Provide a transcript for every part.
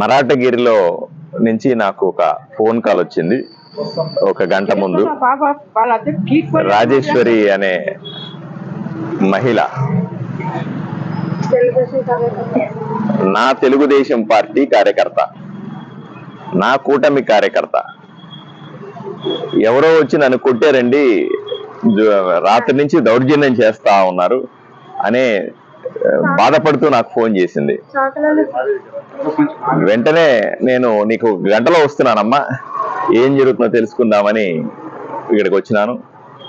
మరాఠగిరిలో నుంచి నాకు ఒక ఫోన్ కాల్ వచ్చింది. ఒక గంట ముందు. రాజేశ్వరి అనే మహిళ. నా తెలుగుదేశం పార్టీ కార్యకర్త. నా కూటమి కార్యకర్త. ఎవరో వచ్చి నన్ను కొట్టారండి. రాత్రి నుంచి దౌర్జన్యం చేస్తా ఉన్నారు. అనే బాధపడుతూ నాకు ఫోన్ చేసింది. వెంటనే నేను నీకు గంటలో వస్తున్నానమ్మా. ఏం జరుగుతుందో తెలుసుకుందామని ఇక్కడికి వచ్చినాను.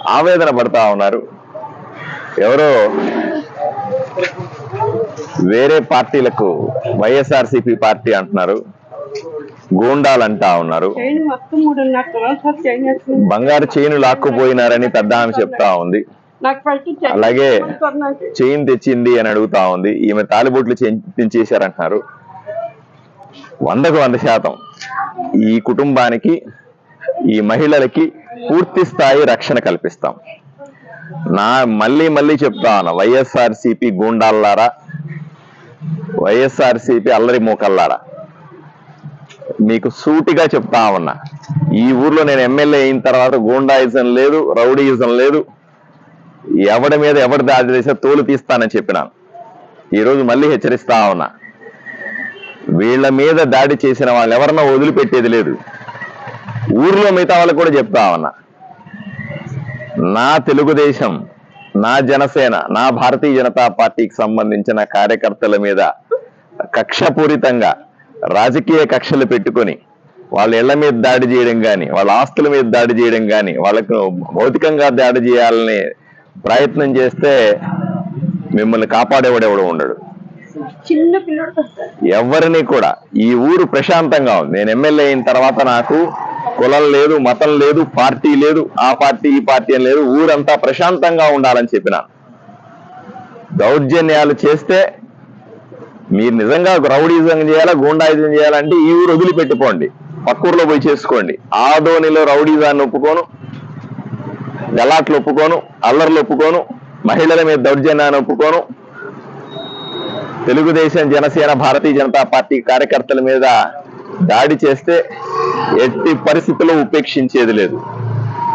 ఆవేదన పడతా ఉన్నారు. ఎవరో వేరే పార్టీలకు వైఎస్ఆర్సీపీ పార్టీ అంటున్నారు. గూండాలు అంటా ఉన్నారు. బంగారు చైను లాక్కుపోయినారని పెద్ద ఆమె చెప్తా ఉంది. అలాగే. చైన్ తెచ్చింది అని అడుగుతా ఉంది. ఈమె తాలిబొట్లు చేశారంటున్నారు వందకు వంద శాతం ఈ కుటుంబానికి ఈ మహిళలకి పూర్తి స్థాయి రక్షణ కల్పిస్తాం. నా మళ్ళీ మళ్ళీ చెప్తా ఉన్నా వైఎస్ఆర్ సిపి గూండాల్లారా వైఎస్ఆర్ సిపి అల్లరి మూకల్లారా. మీకు సూటిగా చెప్తా ఉన్నా ఈ ఊర్లో నేను ఎమ్మెల్యే అయిన తర్వాత గూండాయిజం లేదు రౌడీయిజం లేదు. ఎవడి మీద ఎవడి దాడి చేసే తోలు తీస్తానని చెప్పినాను. ఈ రోజు మళ్ళీ హెచ్చరిస్తా ఉన్నా. వీళ్ళ మీద దాడి చేసిన వాళ్ళు ఎవరన్నా వదిలిపెట్టేది లేదు. ఊర్లో మిగతా వాళ్ళకి కూడా చెప్తా ఉన్నా. నా తెలుగుదేశం నా జనసేన నా భారతీయ జనతా పార్టీకి సంబంధించిన కార్యకర్తల మీద కక్షపూరితంగా రాజకీయ కక్షలు పెట్టుకొని వాళ్ళ ఇళ్ళ మీద దాడి చేయడం కానీ వాళ్ళ ఆస్తుల మీద దాడి చేయడం కానీ వాళ్ళకు భౌతికంగా దాడి చేయాలని ప్రయత్నం చేస్తే మిమ్మల్ని కాపాడేవాడెవడు ఉండడు. చిన్న పిల్లడు ఎవరిని కూడా. ఈ ఊరు ప్రశాంతంగా ఉంది. నేను ఎమ్మెల్యే అయిన తర్వాత నాకు కులం లేదు మతం లేదు పార్టీ లేదు ఆ పార్టీ ఈ పార్టీ అని లేదు. ఊరంతా ప్రశాంతంగా ఉండాలని చెప్పిన. దౌర్జన్యాలు చేస్తే మీరు నిజంగా రౌడీజం చేయాలా గూండాయిజం చేయాలంటే ఈ ఊరు వదిలిపెట్టుకోండి. పక్క ఊర్లో పోయి చేసుకోండి. ఆదోనిలో రౌడీజాన్ని ఒప్పుకోను గలాట్లు ఒప్పుకోను అల్లర్లు ఒప్పుకోను మహిళల మీద దౌర్జన్యాన్ని ఒప్పుకోను. తెలుగుదేశం జనసేన భారతీయ జనతా పార్టీ కార్యకర్తల మీద దాడి చేస్తే ఎట్టి పరిస్థితుల్లో ఉపేక్షించేది లేదు.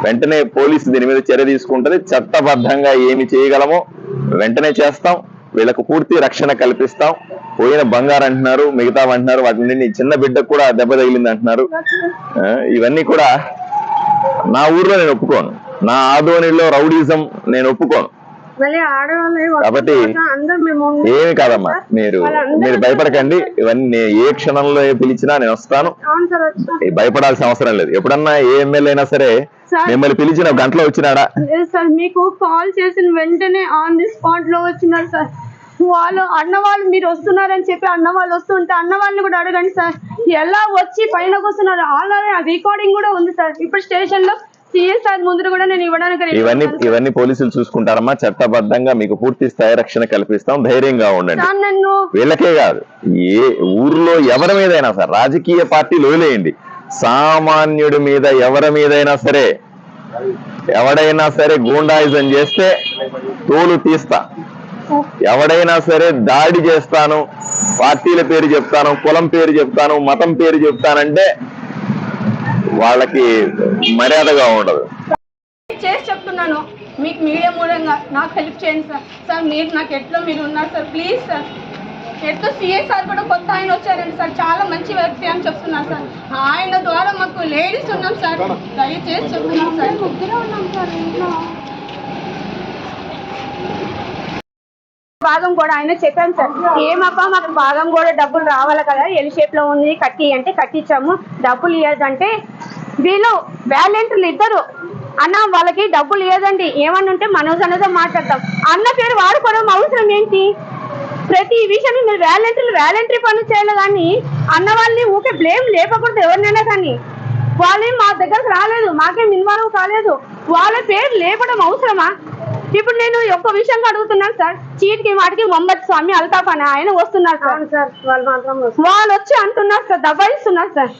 వెంటనే పోలీసు దీని మీద చర్య తీసుకుంటది. చట్టబద్ధంగా ఏమి చేయగలమో వెంటనే చేస్తాం. వీళ్ళకు పూర్తి రక్షణ కల్పిస్తాం. పోయిన బంగారు అంటున్నారు మిగతా అంటున్నారు. వాటి నుండి చిన్న బిడ్డకు కూడా దెబ్బ తగిలింది అంటున్నారు. ఆ, ఇవన్నీ కూడా నా ఊర్లో నేను ఒప్పుకోను. నా ఆదోనిలో రౌడీజం నేను ఒప్పుకోను. కాబట్టి ఏమి కాదమ్మా మీరు మీరు భయపడకండి ఇవన్నీ ఏ క్షణంలో పిలిచినా నేను వస్తాను. భయపడాల్సిన అవసరం లేదు. ఎప్పుడన్నా ఏ ఎమ్మెల్యే అయినా సరే మిమ్మల్ని పిలిచిన గంటలో వచ్చినాడా? లేదు సార్ మీకు కాల్ చేసిన వెంటనే ఆన్ ది స్పాట్లో వచ్చినారు సార్. వాళ్ళు అన్న వాళ్ళు మీరు వస్తున్నారని చెప్పి అన్న వాళ్ళు వస్తుంటే అన్న వాళ్ళని కూడా అడగండి సార్. ఎలా వచ్చి పైన కూర్చున్నారు ఆల్రెడీ రికార్డింగ్ కూడా ఉంది సార్. ఇప్పుడు స్టేషన్లో సిఎస్ఆర్ ముందు కూడా నేను ఇవ్వడానికి ఇవన్నీ. ఇవన్నీ పోలీసులు చూసుకుంటారమ్మా. చట్టబద్ధంగా మీకు పూర్తి స్థాయి రక్షణ కల్పిస్తాం. ధైర్యంగా ఉండండి. నన్ను వీళ్ళకే కాదు ఏ ఊర్లో ఎవరి మీదైనా సరే రాజకీయ పార్టీలు వదిలేయండి. సామాన్యుడి మీద ఎవరి మీదైనా సరే ఎవడైనా సరే గూండాయిజం చేస్తే తోలు తీస్తా. ఎవడైనా సరే దాడి చేస్తాను పార్టీల పేరు చెప్తాను కులం పేరు చెప్తాను మతం పేరు చెప్తానంటే వాళ్ళకి మర్యాదగా ఉండదు. చేసి చెప్తున్నాను. మీకు మీడియా మూలంగా నాకు హెల్ప్ చేయండి సార్. సార్ మీరు నాకు ఎట్లా మీరు ఉన్నారు సార్? Please sir. ఎట్లా సిఏ సార్ కూడా కొత్త ఆయన వచ్చారండి సార్. చాలా మంచి వ్యక్తి అని చెప్తున్నారు సార్. ఆయన ద్వారా మాకు లేడీస్ ఉన్నాం సార్. దయచేసి చెప్తున్నాం సార్. ముగ్గురే ఉన్నాం సార్ ఇంట్లో భాగం కూడా ఆయన చెప్పాను సార్. ఏమప్పా మాకు భాగం కూడా డబ్బులు రావాలి కదా. ఎల్ షేప్లో ఉంది. కట్టి అంటే కట్టించాము. డబ్బులు ఇవ్వదంటే వీళ్ళు వ్యాలెంట్లు ఇద్దరు. అన్న వాళ్ళకి డబ్బులు ఇవ్వదండి ఏమన్నా ఉంటే మనోజ్ అన్నతో మాట్లాడతాం. అన్న పేరు వాడుకోవడం అవసరం ఏంటి? ప్రతి విషయం మీరు వ్యాలెంట్లు వ్యాలెంటరీ పనులు చేయాలి కానీ అన్న వాళ్ళని ఊకే బ్లేమ్ లేపకూడదు ఎవరినైనా కానీ. వాళ్ళేం మా దగ్గరకు రాలేదు మాకేం ఇన్వాల్వ్ కాలేదు. వాళ్ళ పేరు లేపడం అవసరమా? ఇప్పుడు నేను ఒక్క విషయం అడుగుతున్నాను సార్. చీటికి వాటికి మొహమ్మద్ స్వామి అల్తాఫ్ అని ఆయన వస్తున్నారు సార్. వాళ్ళు వచ్చి అంటున్నారు సార్ దబాయిస్తున్నారు సార్.